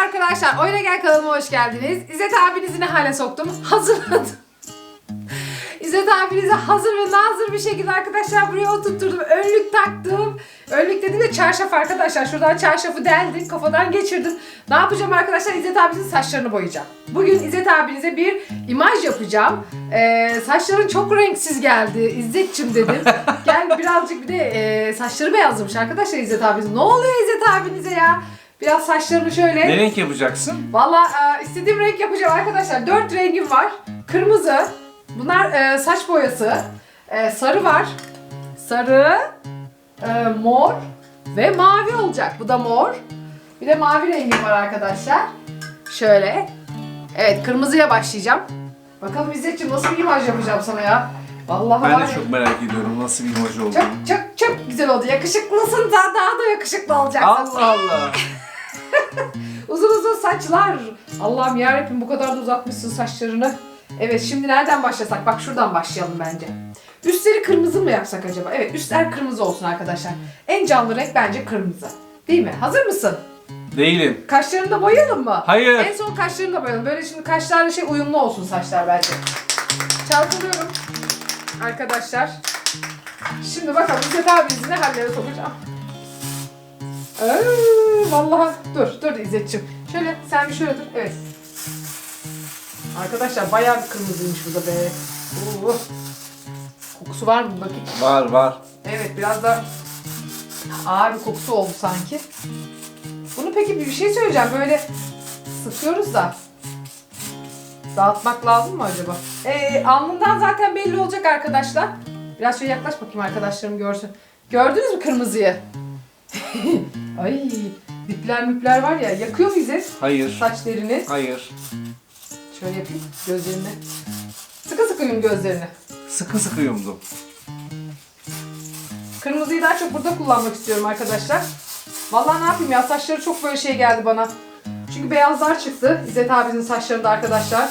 arkadaşlar. Oyuna Gel kanalıma hoş geldiniz. İzzet abinizi ne hale soktum? Hazırladım. İzzet abinize hazır ve nazır bir şekilde arkadaşlar buraya oturtturdum. Önlük taktım. Önlük dedim de çarşaf arkadaşlar. Şuradan çarşafı deldim. Kafadan geçirdim. Ne yapacağım arkadaşlar? İzzet abinizin saçlarını boyayacağım. Bugün İzzet abinize bir imaj yapacağım. Ee, saçların çok renksiz geldi. İzzetçim dedim. Gel birazcık bir de e, saçları beyazlamış arkadaşlar İzzet abiniz. Ne oluyor İzzet abinize ya? Biraz saçlarını şöyle... Ne renk yapacaksın? Valla e, istediğim renk yapacağım arkadaşlar. Dört rengim var. Kırmızı. Bunlar e, saç boyası. E, sarı var. Sarı. e, mor. Ve mavi olacak. Bu da mor. Bir de mavi rengim var arkadaşlar. Şöyle. Evet kırmızıya başlayacağım. Bakalım İzzetciğim nasıl bir imaj yapacağım sana ya. Vallahi Ben var de çok merak ediyorum nasıl bir imaj çok olduğunu. çok çok güzel oldu. Yakışıklısın daha, daha da yakışıklı olacaksın. Allah Allah. Uzun uzun saçlar. Allah'ım yarabbim bu kadar da uzatmışsın saçlarını. Evet şimdi nereden başlasak? Bak şuradan başlayalım bence. Üstleri kırmızı mı yapsak acaba? Evet üstler kırmızı olsun arkadaşlar. En canlı renk bence kırmızı. Değil mi? Hazır mısın? Değilim. Kaşlarını da boyayalım mı? Hayır. En son kaşlarını da boyayalım. Böyle şimdi kaşlarla şey uyumlu olsun saçlar bence. Çalkalıyorum. Arkadaşlar. Şimdi bakalım İzzet abinizi ne hallere sokacağım. Ee, vallahi dur dur İzzetciğim. Şöyle sen bir şöyle dur. Evet. Arkadaşlar bayağı bir kırmızıymış bu da be. Oo. Kokusu var mı bakayım. Var var. Evet biraz da ağır bir kokusu oldu sanki. Bunu peki bir şey söyleyeceğim böyle sıkıyoruz da dağıtmak lazım mı acaba? Ee, alnından zaten belli olacak arkadaşlar. Biraz şöyle yaklaş bakayım arkadaşlarım görsün. Gördünüz mü kırmızıyı? Ay dipler müpler var ya yakıyor mu İzzet Hayır. saç derini? Hayır. Şöyle yapayım gözlerini. Sıkı sıkı yum gözlerini. Sıkı sıkı yumdum. Kırmızıyı daha çok burada kullanmak istiyorum arkadaşlar. Vallahi ne yapayım ya saçları çok böyle şey geldi bana. Çünkü beyazlar çıktı İzzet abinin saçlarında arkadaşlar.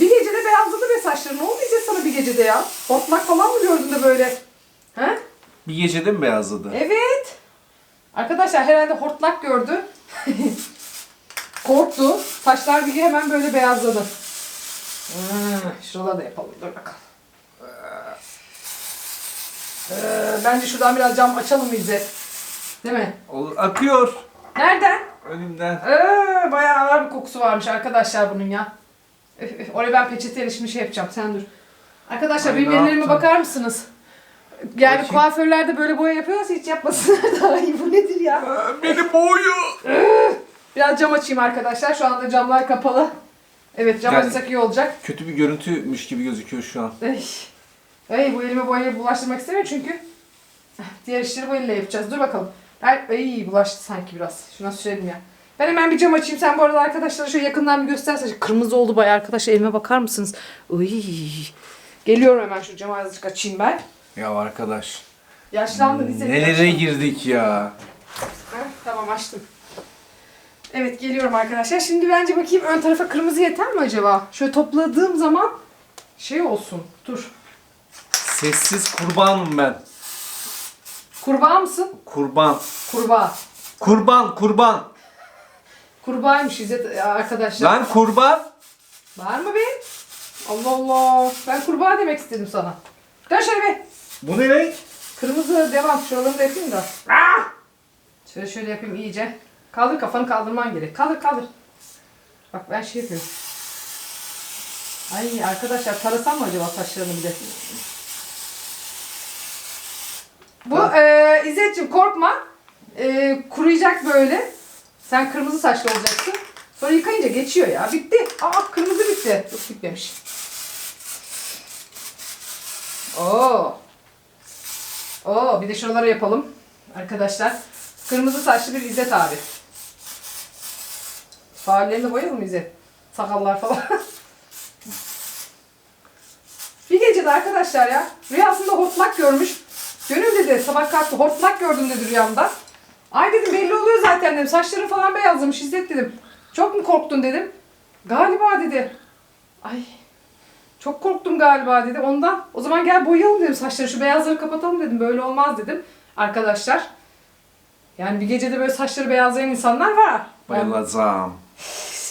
Bir gecede beyazladı be saçları. Ne oldu İzzet sana bir gecede ya? Hortlak falan mı gördün de böyle? He? Bir gecede mi beyazladı? Evet. Arkadaşlar herhalde hortlak gördü. Korktu. Saçlar bir hemen böyle beyazladı. Hmm, şuraları da yapalım. Dur bakalım. Ee, bence şuradan biraz cam açalım İzzet. Değil mi? Olur. Akıyor. Nereden? Önümden. Ee, bayağı ağır bir kokusu varmış arkadaşlar bunun ya. Üf, üf, oraya ben peçeteyle şimdi şey yapacağım. Sen dur. Arkadaşlar Ay, benim ellerime bakar mısınız? Yani Bakayım. kuaförlerde böyle boya yapıyorsa hiç yapmasınlar daha iyi. Bu nedir ya? Aa, Beni boğuyor. Biraz cam açayım arkadaşlar. Şu anda camlar kapalı. Evet cam Yani- açsak iyi olacak. Kötü bir görüntüymüş gibi gözüküyor şu an. Ey. Ey bu elime boyayı bulaştırmak istemiyorum çünkü diğer işleri bu elle yapacağız. Dur bakalım. Ay, ay bulaştı sanki biraz. Şuna sürelim ya. Ben hemen bir cam açayım. Sen bu arada arkadaşlara şöyle yakından bir göstersen. Kırmızı oldu bayağı arkadaşlar. Elime bakar mısınız? Uy. Geliyorum hemen şu camı azıcık açayım ben. Ya arkadaş. Yaşlandın İzzet. Nelere yaşlandın. girdik ya. Tamam açtım. Evet geliyorum arkadaşlar. Şimdi bence bakayım ön tarafa kırmızı yeter mi acaba? Şöyle topladığım zaman şey olsun. Dur. Sessiz kurbanım ben. Kurbağa mısın? Kurban. Kurbağa. Kurban kurban. Kurbağaymış İzzet arkadaşlar. Lan kurban. Var mı be? Allah Allah. Ben kurbağa demek istedim sana. Dön şöyle be. Bu ne renk? Kırmızı devam. Şuralarını da yapayım da. Ah! Şöyle şöyle yapayım iyice. Kaldır kafanı kaldırman gerek. Kaldır kaldır. Bak ben şey yapıyorum. Ay arkadaşlar tarasam mı acaba saçlarını bir de? Bu e, İzzetciğim korkma. E, kuruyacak böyle. Sen kırmızı saçlı olacaksın. Sonra yıkayınca geçiyor ya. Bitti. Aa kırmızı bitti. Yok bitmemiş. Oo. Oo bir de şuraları yapalım. Arkadaşlar. Kırmızı saçlı bir İzzet abi. Faallerini de boyayalım mı İzzet? Sakallar falan. bir gecede arkadaşlar ya. Rüyasında hortlak görmüş. Gönül dedi sabah kalktı hortlak gördüm dedi rüyamda. Ay dedim belli oluyor zaten dedim. Saçların falan beyazlamış İzzet dedim. Çok mu korktun dedim. Galiba dedi. Ay çok korktum galiba dedi. Ondan o zaman gel boyayalım dedim saçları şu beyazları kapatalım dedim. Böyle olmaz dedim. Arkadaşlar. Yani bir gecede böyle saçları beyazlayan insanlar var. Bayılacağım.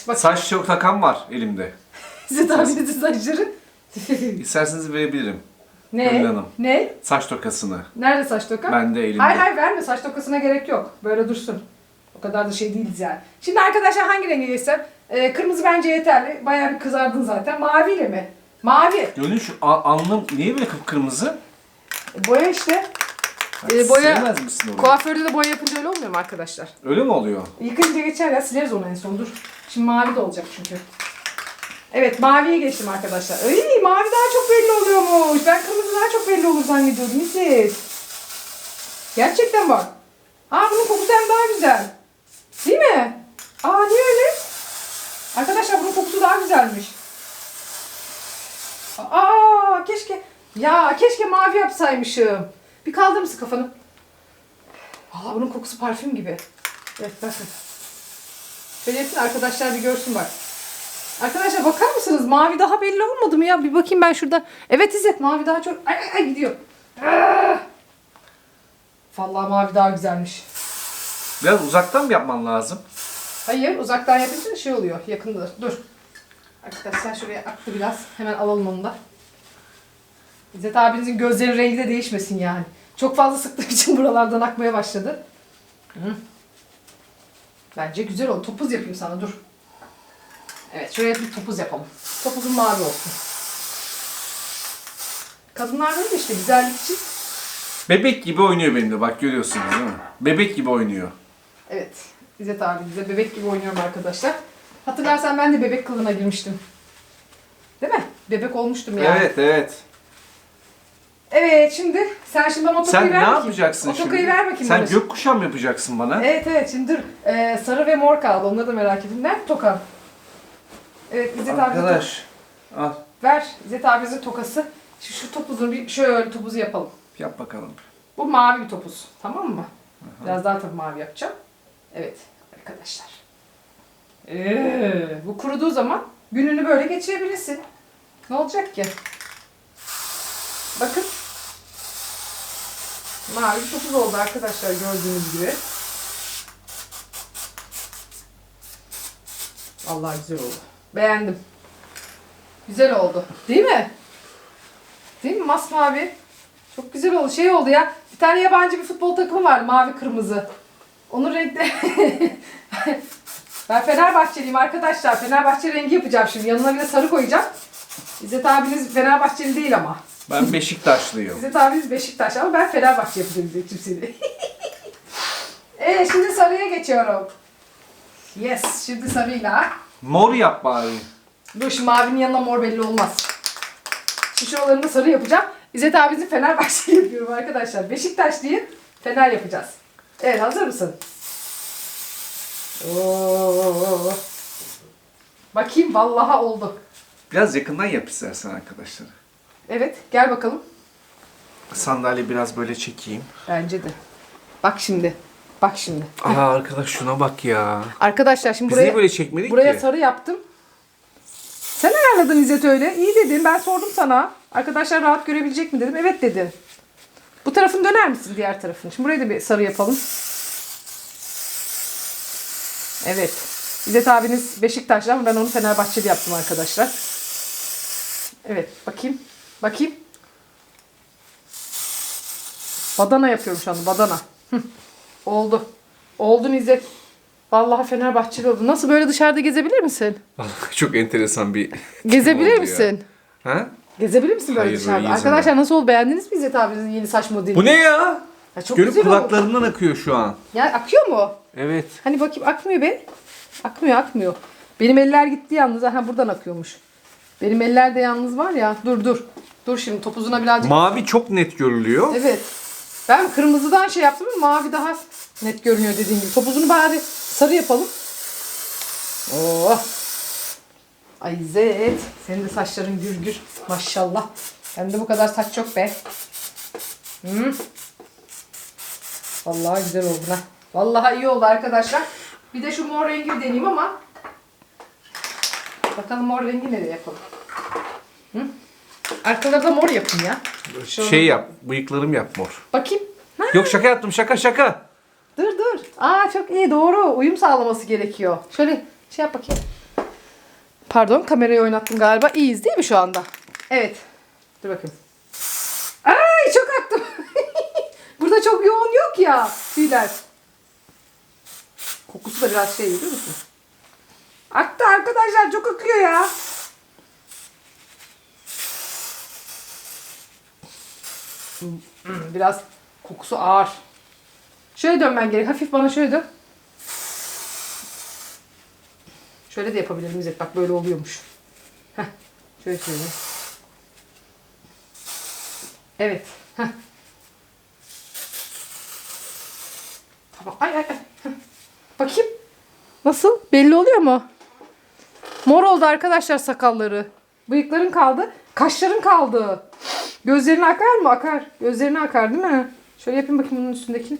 Bak Saç çok takan var elimde. İzzet abinizin saçları. İsterseniz verebilirim. ne? Gönül Hanım. Ne? Saç tokasını. Nerede saç toka? Ben de elimde. Hayır hayır verme saç tokasına gerek yok. Böyle dursun. O kadar da şey değiliz yani. Şimdi arkadaşlar hangi rengi geçsem? Ee, kırmızı bence yeterli. Bayağı bir kızardın zaten. Maviyle mi? Mavi. Gönül şu a- alnım niye böyle kıpkırmızı? E, boya işte. Sen Ee, boya- Sevmez misin onu? Kuaförde de boya yapınca öyle olmuyor mu arkadaşlar? Öyle mi oluyor? Yıkayınca geçer ya sileriz onu en son dur. Şimdi mavi de olacak çünkü. Evet maviye geçtim arkadaşlar. Ay mavi daha çok belli oluyormuş. Ben kırmızı daha çok belli olur zannediyordum. İzzet. Gerçekten bak. Aa bunun kokusu hem daha güzel. Değil mi? Aa niye öyle? Arkadaşlar bunun kokusu daha güzelmiş. Aa keşke. Ya keşke mavi yapsaymışım. Bir kaldırır mısın kafanı? Aa bunun kokusu parfüm gibi. Evet bakın. Şöyle yapın arkadaşlar bir görsün bak. Arkadaşlar bakar mısınız? Mavi daha belli olmadı mı ya? Bir bakayım ben şurada. Evet İzzet mavi daha çok... Ay ay ay gidiyor. Ah! Vallahi mavi daha güzelmiş. Biraz uzaktan mı yapman lazım? Hayır uzaktan yapınca şey oluyor. Yakında dur. Arkadaşlar şuraya aktı biraz. Hemen alalım onu da. İzzet abinizin gözlerinin rengi de değişmesin yani. Çok fazla sıktığım için buralardan akmaya başladı. Hı. Bence güzel oldu. Topuz yapayım sana dur. Evet şuraya bir topuz yapalım. Topuzun mavi olsun. Kadınlar böyle işte güzellik için. Bebek gibi oynuyor benimle bak görüyorsunuz değil mi? Bebek gibi oynuyor. Evet. İzzet abi bize bebek gibi oynuyorum arkadaşlar. Hatırlarsan ben de bebek kılığına girmiştim. Değil mi? Bebek olmuştum yani. Evet evet. Evet şimdi sen şimdi bana o tokayı Sen ver ne bakayım. yapacaksın şimdi? tokayı ver bakayım Sen bana. gökkuşağı mı yapacaksın bana? Evet evet şimdi dur. Ee, sarı ve mor kaldı. Onları da merak ettim. Nerede tokan? Evet İzzet abi Arkadaş. Al ver. İzzet abimizin tokası. Şu, şu topuzunu bir şöyle topuzu yapalım. yap bakalım. Bu mavi bir topuz. Tamam mı? Biraz daha tabii mavi yapacağım. Evet arkadaşlar. Ee, bu kuruduğu zaman gününü böyle geçirebilirsin. Ne olacak ki? Bakın. Mavi topuz oldu arkadaşlar gördüğünüz gibi. Vallahi güzel oldu. Beğendim. Güzel oldu. Değil mi? Değil mi masmavi? Çok güzel oldu. Şey oldu ya. Bir tane yabancı bir futbol takımı var. Mavi kırmızı. Onun renkleri... ben Fenerbahçeliyim arkadaşlar. Fenerbahçe rengi yapacağım şimdi. Yanına bir de sarı koyacağım. İzzet abiniz Fenerbahçeli değil ama. Ben Beşiktaşlıyım. İzzet abiniz Beşiktaş ama ben Fenerbahçe yapacağım İzzet'ciğim seni. evet şimdi sarıya geçiyorum. Yes şimdi sarıyla. Mor yap bari. Dur şimdi mavinin yanına mor belli olmaz. Şu şuralarını sarı yapacağım. İzzet abinizi Fenerbahçe yapıyorum arkadaşlar. Beşiktaş değil, Fener yapacağız. Evet hazır mısın? Oo. Bakayım vallaha oldu. Biraz yakından yap istersen arkadaşlar. Evet gel bakalım. Sandalye biraz böyle çekeyim. Bence de. Bak şimdi. Bak şimdi. Aa arkadaş şuna bak ya. Arkadaşlar şimdi Biz buraya, niye böyle çekmedik buraya ki? sarı yaptım. Sen ayarladın İzzet öyle. İyi dedin. Ben sordum sana. Arkadaşlar rahat görebilecek mi dedim. Evet dedin. Bu tarafını döner misin diğer tarafını? Şimdi buraya da bir sarı yapalım. Evet. İzzet abiniz Beşiktaşlı ama ben onu Fenerbahçeli yaptım arkadaşlar. Evet. Bakayım. Bakayım. Badana yapıyorum şu anda. Badana. Hı. Oldu. Oldun İzzet. Vallahi Fenerbahçeli oldu. Nasıl böyle dışarıda gezebilir misin? Çok enteresan bir Gezebilir ya. misin? Ha? Gezebilir misin böyle Hayır, dışarıda? Arkadaşlar nasıl oldu? Beğendiniz mi İzzet abinizin yeni saç modeli? Bu ne ya? Ya çok Görüp güzel oldu. akıyor şu an. Ya akıyor mu? Evet. Hani bakayım akmıyor be. Akmıyor akmıyor. Benim eller gitti yalnız. Ha buradan akıyormuş. Benim eller de yalnız var ya. Dur dur. Dur şimdi topuzuna birazcık. Mavi çok net görülüyor. Evet. Ben kırmızıdan şey yaptım ama mavi daha net görünüyor dediğin gibi. Topuzunu bari sarı yapalım. Oh. Ay İzzet. Senin de saçların gür gür. Maşallah. Bende bu kadar saç yok be. Hı. Vallahi güzel oldu ha. Vallahi iyi oldu arkadaşlar. Bir de şu mor rengi deneyeyim ama. Bakalım mor rengi nereye yapalım. Hı? Arkalarda mor yapın ya. Şöyle. Şey yap, bıyıklarım yap mor. Bakayım. Ha, Yok şaka yaptım, şaka şaka. dur dur. Aa çok iyi doğru. Uyum sağlaması gerekiyor. Şöyle şey yap bakayım. Pardon kamerayı oynattım galiba. İyiyiz değil mi şu anda? Evet. Dur bakayım. Ay çok aktım. Burada çok yoğun yok ya tüyler. Kokusu da biraz şey biliyor musun? Aktı arkadaşlar çok akıyor ya. Hmm, Biraz kokusu ağır. Şöyle dönmen gerek. Hafif bana şöyle dön. Şöyle de yapabilirim İzzet. Bak böyle oluyormuş. Heh. Şöyle şöyle. Evet. Heh. Tamam. Ay ay ay. Bakayım. Nasıl? Belli oluyor mu? Mor oldu arkadaşlar sakalları. Bıyıkların kaldı. Kaşların kaldı. Gözlerine akar mı? Akar. Gözlerine akar değil mi? Şöyle yapayım bakayım bunun üstündekini.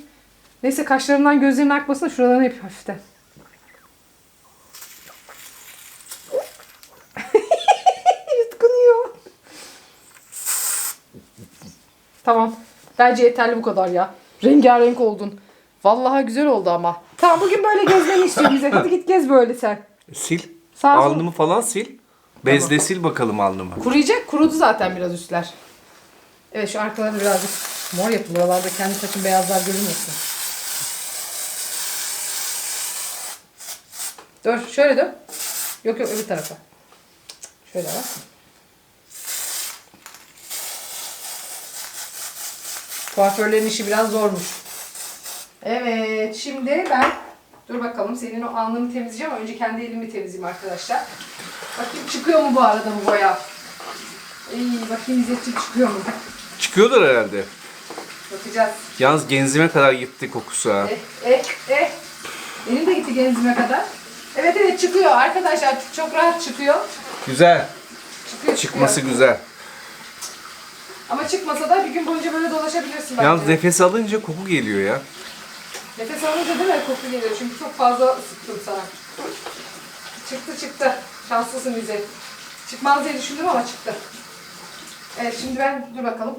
Neyse kaşlarından gözlerine akmasın. Şuralarını yapayım hafiften. Yutkunuyor. Tamam. Bence yeterli bu kadar ya. Rengarenk oldun. Vallahi güzel oldu ama. Tamam bugün böyle gezmeni istiyorum bize. Hadi git gez böyle sen. Sil. Sağ ol. Alnımı falan sil. Bezle sil bakalım alnımı. Kuruyacak. Kurudu zaten biraz üstler. Evet şu arkalarını birazcık mor yapın. Buralarda kendi saçın beyazlar görünmesin. Dur şöyle dön. Yok yok öbür tarafa. Şöyle bak. Kuaförlerin işi biraz zormuş. Evet şimdi ben dur bakalım senin o alnını temizleyeceğim ama önce kendi elimi temizleyeyim arkadaşlar. Bakayım çıkıyor mu bu arada bu boya? İyi bakayım İzzetciğim çıkıyor mu? Çıkıyordur herhalde. Bakacağız. Yalnız genzime kadar gitti kokusu ha. Eh eh eh. Benim de gitti genzime kadar. Evet evet çıkıyor arkadaşlar çok rahat çıkıyor. Güzel. Çıkıyor Çıkması çıkıyor. güzel. Ama çıkmasa da bir gün boyunca böyle dolaşabilirsin bence. Yalnız nefes alınca koku geliyor ya. Nefes alınca değil mi koku geliyor çünkü çok fazla sıktım sana. Çıktı çıktı. Şanslısın İzzet. Çıkmaz diye düşündüm ama çıktı. Evet şimdi ben dur bakalım.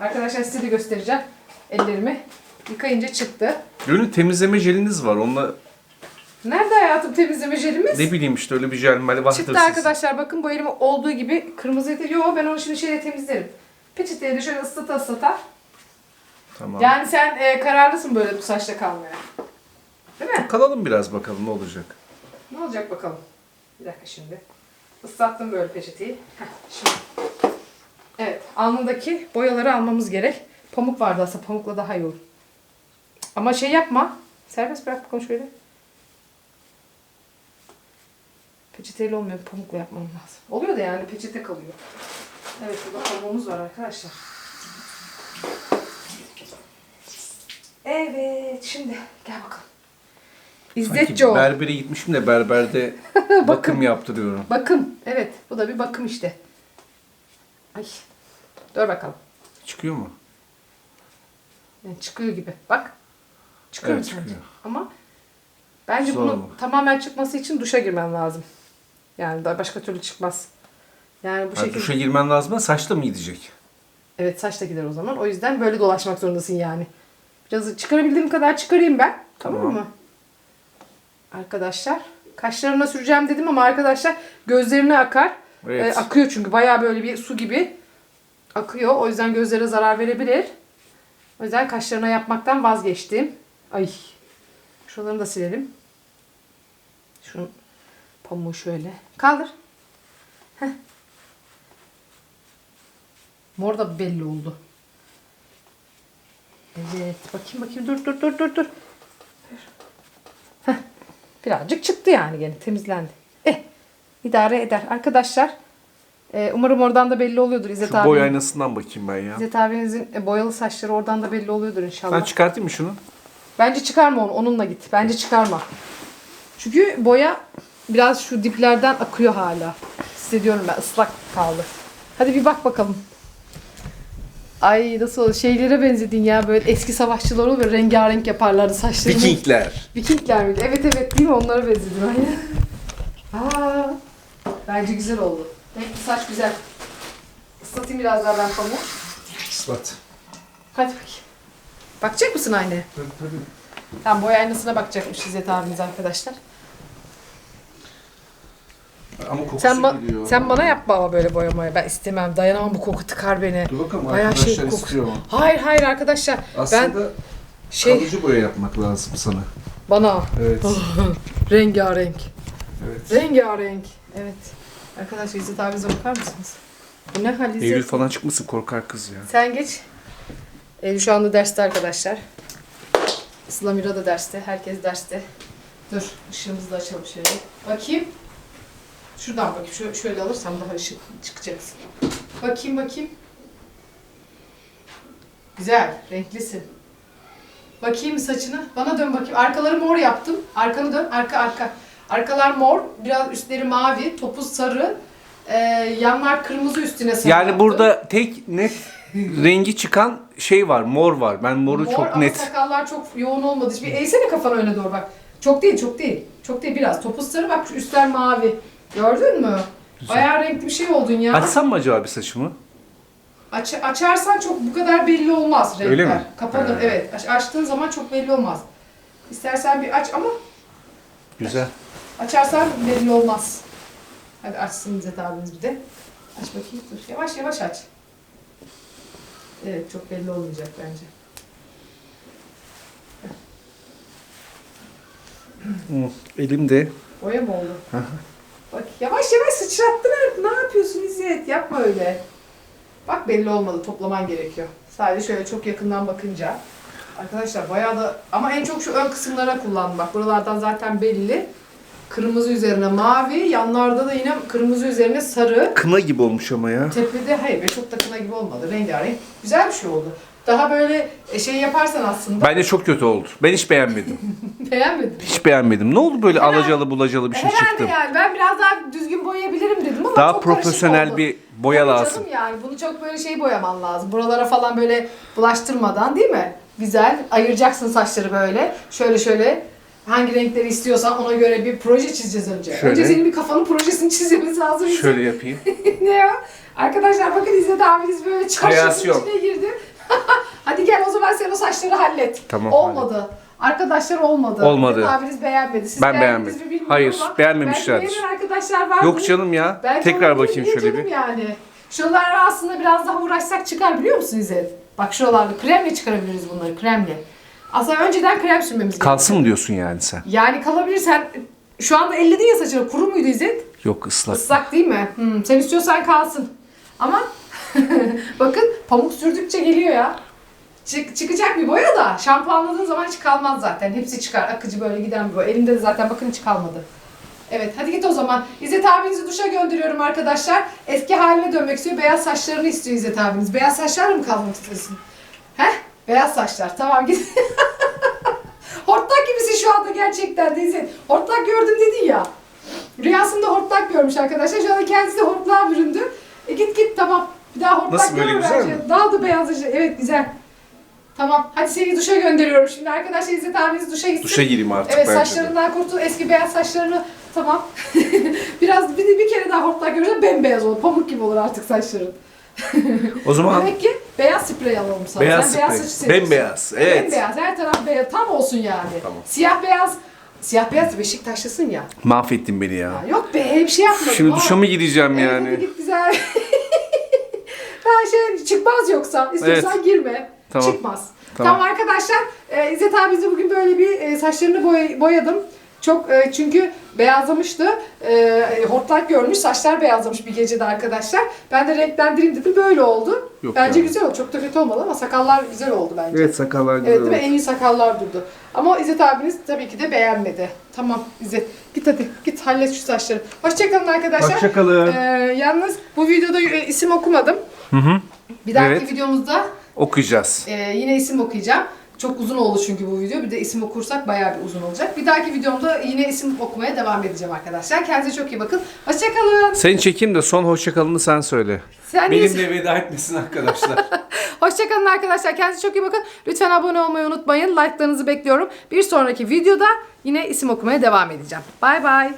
Arkadaşlar size de göstereceğim ellerimi. Yıkayınca çıktı. Gönül temizleme jeliniz var. Onunla Nerede hayatım temizleme jelimiz? ne bileyim işte öyle bir jel mali vardır Çıktı sizin. arkadaşlar bakın bu elim olduğu gibi kırmızıydı. Yo ben onu şimdi şeyle temizlerim. Peçeteyle şöyle ıslata ıslata. Tamam. Yani sen e, kararlısın böyle bu saçta kalmaya. Değil mi? Kalalım biraz bakalım ne olacak. Ne olacak bakalım. Bir dakika şimdi. Islattım böyle peçeteyi. Heh, şimdi. Evet alnındaki boyaları almamız gerek. Pamuk vardı aslında pamukla daha iyi olur. Ama şey yapma. Serbest bırak bakalım şöyle. Peçeteyle olmuyor. Pamukla yapmam lazım. Oluyor da yani peçete kalıyor. Evet burada pamuğumuz var arkadaşlar. Evet şimdi gel bakalım. Sanki İzzetçi o. berbere gitmişim de berberde bakım yaptırıyorum. Bakım. Evet. Bu da bir bakım işte. Ay. Dur bakalım. Çıkıyor mu? Yani çıkıyor gibi. Bak. Çıkıyor Evet, mu sence? çıkıyor. Ama bence Zor bunun mu? tamamen çıkması için duşa girmen lazım. Yani da başka türlü çıkmaz. Yani bu Ha, şekilde. duşa girmen lazım saç da mı gidecek? Evet saç da gider o zaman. O yüzden böyle dolaşmak zorundasın yani. Biraz çıkarabildiğim kadar çıkarayım ben. Tamam, Tamam. mı? Arkadaşlar. Kaşlarına süreceğim dedim ama arkadaşlar gözlerine akar. Evet. Ee, akıyor çünkü bayağı böyle bir su gibi akıyor. O yüzden gözlere zarar verebilir. O yüzden kaşlarına yapmaktan vazgeçtim. Ay. Şuralarını da silelim. Şunun pamuğu şöyle. Kaldır. Heh. Mor da belli oldu. Evet. Bakayım bakayım. Dur dur dur dur dur. Heh. Birazcık çıktı yani gene temizlendi. Eh. idare eder. Arkadaşlar e, umarım oradan da belli oluyordur İzzet Şu abi. boy aynasından bakayım ben ya. İzzet abinizin e, boyalı saçları oradan da belli oluyordur inşallah. Ben çıkartayım mı şunu? Bence çıkarma onu. Onunla git. Bence çıkarma. Çünkü boya biraz şu diplerden akıyor hala. Hissediyorum ben. ıslak kaldı. Hadi bir bak bakalım. Ay nasıl? Şeylere benzedin ya. Böyle eski savaşçılar olur ya rengarenk yaparlardı saçlarını. Vikingler. Vikingler miydi? Evet evet değil mi? Onlara benzedin aynen. Aa, bence güzel oldu. Renkli saç güzel. Islatayım biraz daha ben pamuğu. Islat. Hadi bakayım. Bakacak mısın aynaya? Tabii tabii. Tam boy aynasına bakacakmış İzzet abimiz arkadaşlar. Ama kokusu Sen, ba- geliyor. sen bana yapma ama böyle boyamayı. Ben istemem. Dayanamam bu koku tıkar beni. Dur bakalım Bayağı arkadaşlar şey kokusu. istiyor. Hayır hayır arkadaşlar. ben Aslında şey kalıcı boya yapmak lazım sana. bana Evet. rengarenk. evet. Rengarenk. Evet. Arkadaşlar İzzet abinize bakar mısınız? Bu ne hal İzzet? Eylül falan çıkmasın korkar kız ya. Sen geç. Eylül şu anda derste arkadaşlar. Sıla Mira da derste. Herkes derste. Dur ışığımızı da açalım şöyle. Bakayım. Şuradan bakayım. Şöyle, şöyle alırsam daha ışık çıkacaksın. Bakayım bakayım. Güzel. Renklisin. Bakayım saçını. Bana dön bakayım. Arkaları mor yaptım. Arkanı dön. Arka arka. Arkalar mor. Biraz üstleri mavi. Topuz sarı. Ee, yanlar kırmızı üstüne sarı Yani yaptım. burada tek net rengi çıkan şey var, mor var. Ben moru Mor çok net. sakallar çok yoğun olmadı. Bir eğsene kafanı öne doğru bak. Çok değil, çok değil. Çok değil biraz. Topuz sarı bak üstler mavi. Gördün mü? Bayağı renkli bir şey oldun ya. Açsam mı acaba bir saçımı? Aç, açarsan çok bu kadar belli olmaz renkler. Öyle mi? Kapanır He. evet. Aç, açtığın zaman çok belli olmaz. İstersen bir aç ama Güzel. açarsan belli olmaz. Hadi açsın İzzet abimiz bir de. Aç bakayım dur. Yavaş yavaş aç. Evet çok belli olmayacak bence. Elimde. Boya mı oldu? Bak yavaş yavaş sıçrattın artık. Ne yapıyorsun İzzet? Yapma öyle. Bak belli olmadı. Toplaman gerekiyor. Sadece şöyle çok yakından bakınca. Arkadaşlar bayağı da ama en çok şu ön kısımlara kullandım. Bak buralardan zaten belli. Kırmızı üzerine mavi, yanlarda da yine kırmızı üzerine sarı. Kına gibi olmuş ama ya. Tepede hayır be çok da kına gibi olmadı. Rengarenk. Güzel bir şey oldu. Daha böyle e, şey yaparsan aslında Bence çok kötü oldu. Ben hiç beğenmedim. beğenmedim. Hiç beğenmedim. Ne oldu böyle Herhalde- alacalı bulacalı bir şey Herhalde çıktı? yani ben biraz daha düzgün boyayabilirim dedim ama Daha çok karışık profesyonel oldu. bir boya Tabii lazım. Canım yani bunu çok böyle şey boyaman lazım. Buralara falan böyle bulaştırmadan değil mi? Güzel. Ayıracaksın saçları böyle. Şöyle şöyle hangi renkleri istiyorsan ona göre bir proje çizeceğiz önce. Şöyle. Önce senin bir kafanın projesini çizmemiz lazım. Şöyle yapayım. ne o? Arkadaşlar bakın İzzet abiniz böyle Kreasyon. içine girdi. Hadi gel o zaman sen o saçları hallet. Tamam, Olmadı. Arkadaşlar olmadı. Olmadı. İzzet abiniz beğenmedi. Siz Ben beğendiniz beğenmedim. mi bilmiyorum Hayır, ama beğenmemişlerdir. Belki beğenen arkadaşlar vardır. Yok canım ya. Tekrar bakayım şöyle bir. yani. Şuralara aslında biraz daha uğraşsak çıkar biliyor musun İzzet? Bak şuralarda kremle çıkarabiliriz bunları kremle. Aslında önceden krem sürmemiz Kalsın mı diyorsun yani sen? Yani kalabilir sen şu anda elledin ya saçını kuru muydu İzzet? Yok ıslak. Islak değil mi? Hmm, sen istiyorsan kalsın. Ama bakın pamuk sürdükçe geliyor ya. Çık, çıkacak bir boya da şampuanladığın zaman hiç kalmaz zaten. Hepsi çıkar. Akıcı böyle giden bir boya. Elimde de zaten bakın hiç kalmadı. Evet hadi git o zaman. İzzet abinizi duşa gönderiyorum arkadaşlar. Eski haline dönmek istiyor. Beyaz saçlarını istiyor İzzet abiniz. Beyaz saçlarla mı kalmak istiyorsun? Heh? Beyaz saçlar. Tamam git. Hortlak gibisin şu anda gerçekten de İzzet. Hortlak gördüm dedin ya. Rüyasında hortlak görmüş arkadaşlar. Şu anda kendisi de hortlağa büründü. E git git tamam. Bir daha hortlak Nasıl, böyle güzel mi? Daldı beyazlıcı. Evet güzel. Tamam. Hadi seni duşa gönderiyorum şimdi. Arkadaşlar İzzet abiniz duşa gitsin. Duşa gireyim artık Evet bence de. saçlarından kurtul. Eski beyaz saçlarını tamam. Biraz bir, bir kere daha hortlak görürsen bembeyaz olur. Pamuk gibi olur artık saçların. O zaman Demek ki beyaz sprey alalım sana. Beyaz Sen sprey. saçı seviyorsun. Bembeyaz, evet. Bembeyaz. Her taraf beyaz. Tam olsun yani. Tamam. Siyah beyaz. Siyah beyaz Beşiktaşlısın ya. mahvettin beni ya. Ya Yok be bir şey yapmadım. Şimdi Aa. duşa mı gideceğim Evet, yani? git güzel. ha şey çıkmaz yoksa. İstiyorsan girme. Tamam. Çıkmaz. Tamam. Tamam, arkadaşlar. E, İzzet abimize bugün böyle bir e, saçlarını boy- boyadım. Çok e, çünkü beyazlamıştı. E, hortlak görmüş. Saçlar beyazlamış bir gecede arkadaşlar. Ben de renklendireyim dedim. Böyle oldu. Yok bence ya. güzel oldu. Çok da kötü olmadı ama sakallar güzel oldu bence. Evet sakallar güzel Evet oldu. En iyi sakallar durdu. Ama İzzet abiniz tabii ki de beğenmedi. Tamam İzzet git hadi git hallet şu saçları. Hoşçakalın arkadaşlar. Hoşçakalın. Ee, yalnız bu videoda e, isim okumadım. Hı hı. Bir dahaki Evet. videomuzda Okuyacağız. e, yine isim okuyacağım. Çok uzun oldu çünkü bu video. Bir de isim okursak bayağı bir uzun olacak. Bir dahaki videomda yine isim okumaya devam edeceğim arkadaşlar. Kendinize çok iyi bakın. Hoşçakalın. Seni çekeyim de son hoşçakalını sen söyle. Sen iyisin. Benimle veda etmesin arkadaşlar. Hoşçakalın arkadaşlar. Kendinize çok iyi bakın. Lütfen abone olmayı unutmayın. Like'larınızı bekliyorum. Bir sonraki videoda yine isim okumaya devam edeceğim. Bay bay.